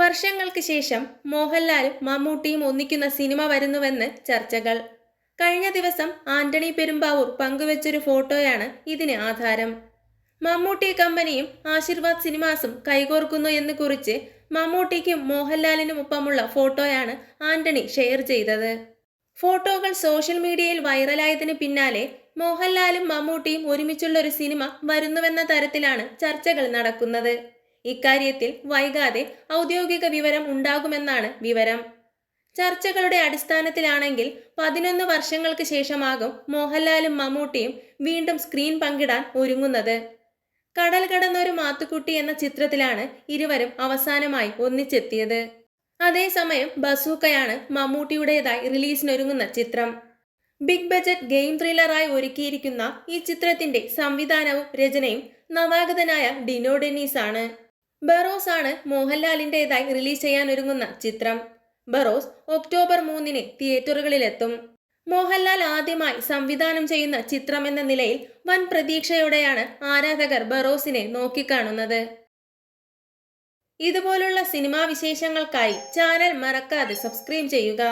വർഷങ്ങൾക്ക് ശേഷം മോഹൻലാലും മമ്മൂട്ടിയും ഒന്നിക്കുന്ന സിനിമ വരുന്നുവെന്ന് ചർച്ചകൾ. കഴിഞ്ഞ ദിവസം ആന്റണി പെരുമ്പാവൂർ പങ്കുവച്ചൊരു ഫോട്ടോയാണ് ഇതിന് ആധാരം. മമ്മൂട്ടി കമ്പനിയും ആശീർവാദ് സിനിമാസും കൈകോർക്കുന്നു എന്ന് കുറിച്ച് മമ്മൂട്ടിക്കും മോഹൻലാലിനും ഒപ്പമുള്ള ഫോട്ടോയാണ് ആന്റണി ഷെയർ ചെയ്തത്. ഫോട്ടോകൾ സോഷ്യൽ മീഡിയയിൽ വൈറലായതിന് പിന്നാലെ മോഹൻലാലും മമ്മൂട്ടിയും ഒരുമിച്ചുള്ള ഒരു സിനിമ വരുന്നുവെന്ന തരത്തിലാണ് ചർച്ചകൾ നടക്കുന്നത്. ഇക്കാര്യത്തിൽ വൈകാതെ ഔദ്യോഗിക വിവരം ഉണ്ടാകുമെന്നാണ് വിവരം. ചർച്ചകളുടെ അടിസ്ഥാനത്തിലാണെങ്കിൽ പതിനൊന്ന് വർഷങ്ങൾക്ക് ശേഷമാകും മോഹൻലാലും മമ്മൂട്ടിയും വീണ്ടും സ്ക്രീൻ പങ്കിടാൻ ഒരുങ്ങുന്നത്. കടൽ കടന്നൊരു മാത്തുക്കുട്ടി എന്ന ചിത്രത്തിലാണ് ഇരുവരും അവസാനമായി ഒന്നിച്ചെത്തിയത്. അതേസമയം ബസൂക്കയാണ് മമ്മൂട്ടിയുടേതായി റിലീസിനൊരുങ്ങുന്ന ചിത്രം. ബിഗ് ബജറ്റ് ഗെയിം ത്രില്ലറായി ഒരുക്കിയിരിക്കുന്ന ഈ ചിത്രത്തിന്റെ സംവിധാനവും രചനയും നവാഗതനായ ഡിനോ ഡെന്നീസ് ആണ് ബറോസ് ആണ് മോഹൻലാലിന്റെതായി റിലീസ് ചെയ്യാൻ ഒരുങ്ങുന്ന ചിത്രം. ബറോസ് ഒക്ടോബർ മൂന്നിന് തിയേറ്ററുകളിലെത്തും. മോഹൻലാൽ ആദ്യമായി സംവിധാനം ചെയ്യുന്ന ചിത്രം എന്ന നിലയിൽ വൻ പ്രതീക്ഷയോടെയാണ് ആരാധകർ ബറോസിനെ നോക്കിക്കാണുന്നത്. ഇതുപോലുള്ള സിനിമാ വിശേഷങ്ങൾക്കായി ചാനൽ മറക്കാതെ സബ്സ്ക്രൈബ് ചെയ്യുക.